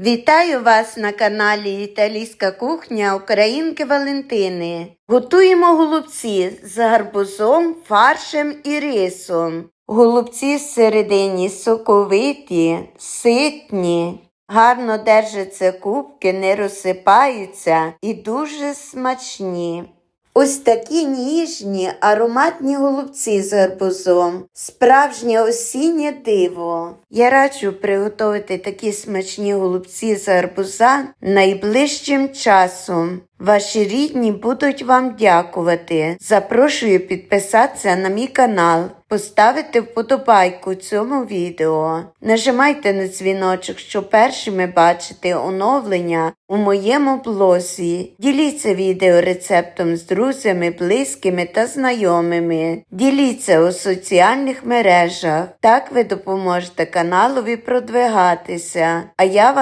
Вітаю вас на каналі Італійська кухня Українки Валентини. Готуємо голубці з гарбузом, фаршем і рисом. Голубці всередині соковиті, ситні, гарно держаться кубки, не розсипаються і дуже смачні. Ось такі ніжні ароматні голубці з гарбузом. Справжнє осіннє диво. Я раджу приготувати такі смачні голубці з гарбуза найближчим часом. Ваші рідні будуть вам дякувати. Запрошую підписатися на мій канал, поставити вподобайку цьому відео. Нажимайте на дзвіночок, щоб першими бачити оновлення у моєму блозі. Діліться відео рецептом з друзями, близькими та знайомими. Діліться у соціальних мережах. Так ви допоможете каналові продвигатися. А я вам